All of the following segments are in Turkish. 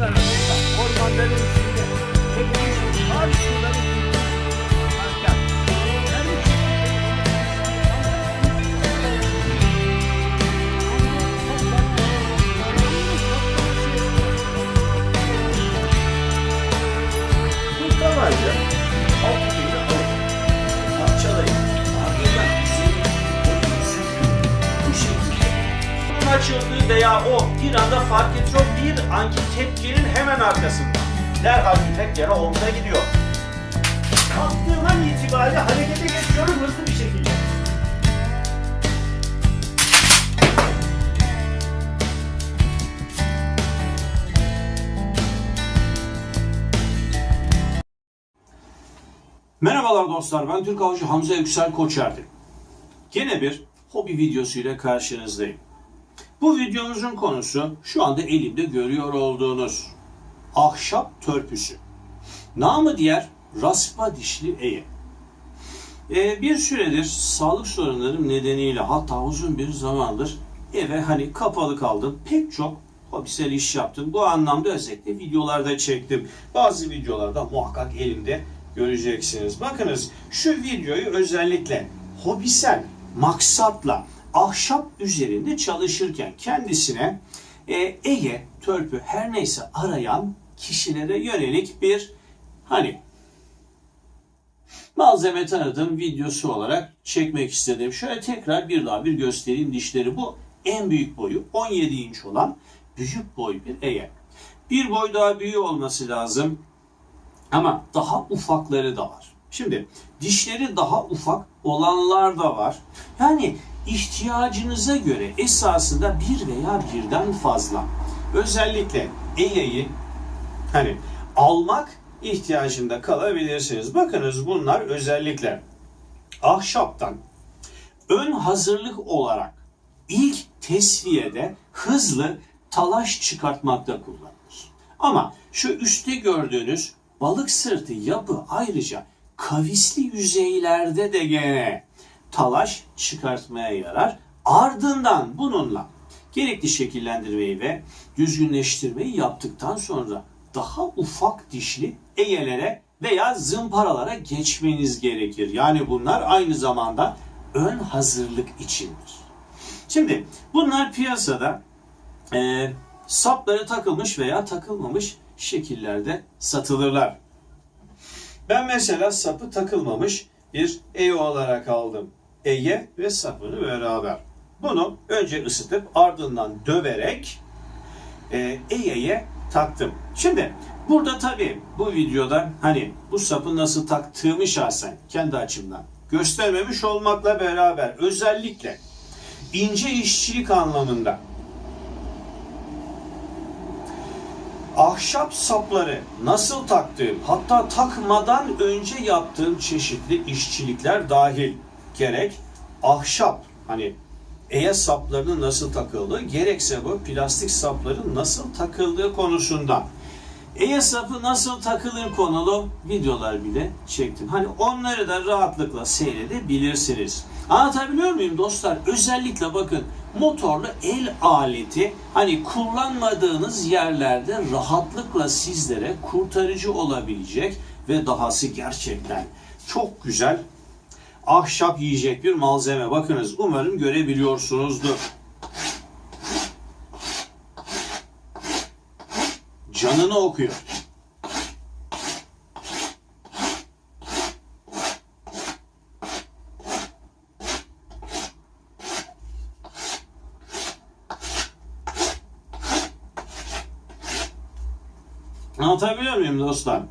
arasında, ormanların Bunun açıldığı veya o bir anda fark ediyor bir anki tepkinin hemen arkasında. Derhal tüfek gene omza gidiyor. Kalktığım an itibariyle harekete geçiyorum hızlı bir şekilde. Merhabalar dostlar, ben Türk Avcı Hamza Yüksel Koçerdi. Yine bir hobi videosu ile karşınızdayım. Bu videomuzun konusu şu anda elimde görüyor olduğunuz ahşap törpüsü. Namı diğer raspa dişli eye. Ee, bir süredir sağlık sorunlarım nedeniyle hatta uzun bir zamandır eve hani kapalı kaldım. Pek çok hobisel iş yaptım. Bu anlamda özellikle videolarda çektim. Bazı videolarda muhakkak elimde göreceksiniz. Bakınız şu videoyu özellikle hobisel maksatla ahşap üzerinde çalışırken kendisine e, Ege, törpü her neyse arayan kişilere yönelik bir hani malzeme tanıtım videosu olarak çekmek istedim. Şöyle tekrar bir daha bir göstereyim dişleri. Bu en büyük boyu 17 inç olan büyük boy bir eye. Bir boy daha büyüğü olması lazım. Ama daha ufakları da var. Şimdi dişleri daha ufak olanlar da var. Yani ihtiyacınıza göre esasında bir veya birden fazla. Özellikle eyeyi hani almak ihtiyacında kalabilirsiniz. Bakınız bunlar özellikle ahşaptan ön hazırlık olarak ilk tesviyede hızlı talaş çıkartmakta kullanılır. Ama şu üstte gördüğünüz balık sırtı yapı ayrıca kavisli yüzeylerde de gene talaş çıkartmaya yarar. Ardından bununla gerekli şekillendirmeyi ve düzgünleştirmeyi yaptıktan sonra daha ufak dişli eyelere veya zımparalara geçmeniz gerekir. Yani bunlar aynı zamanda ön hazırlık içindir. Şimdi bunlar piyasada e, sapları takılmış veya takılmamış şekillerde satılırlar. Ben mesela sapı takılmamış bir Eye olarak aldım. Eye ve sapını beraber. Bunu önce ısıtıp ardından döverek e, Eye'ye taktım. Şimdi burada tabii bu videoda hani bu sapı nasıl taktığımı şahsen kendi açımdan göstermemiş olmakla beraber özellikle ince işçilik anlamında ahşap sapları nasıl taktığım hatta takmadan önce yaptığım çeşitli işçilikler dahil gerek ahşap hani eye saplarının nasıl takıldığı gerekse bu plastik sapların nasıl takıldığı konusunda eye sapı nasıl takılır konulu videolar bile çektim. Hani onları da rahatlıkla seyredebilirsiniz. Anlatabiliyor muyum dostlar? Özellikle bakın motorlu el aleti hani kullanmadığınız yerlerde rahatlıkla sizlere kurtarıcı olabilecek ve dahası gerçekten çok güzel ahşap yiyecek bir malzeme. Bakınız umarım görebiliyorsunuzdur. Canını okuyor. Anlatabiliyor muyum dostlar?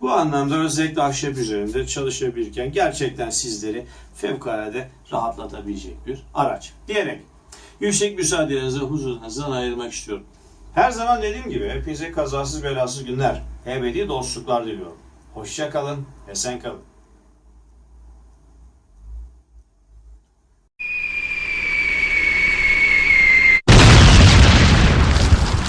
Bu anlamda özellikle ahşap üzerinde çalışabilirken gerçekten sizleri fevkalade rahatlatabilecek bir araç diyerek yüksek müsaadenizle huzurunuzdan ayırmak istiyorum. Her zaman dediğim gibi hepinize kazasız belasız günler, ebedi dostluklar diliyorum. Hoşça kalın, esen kalın.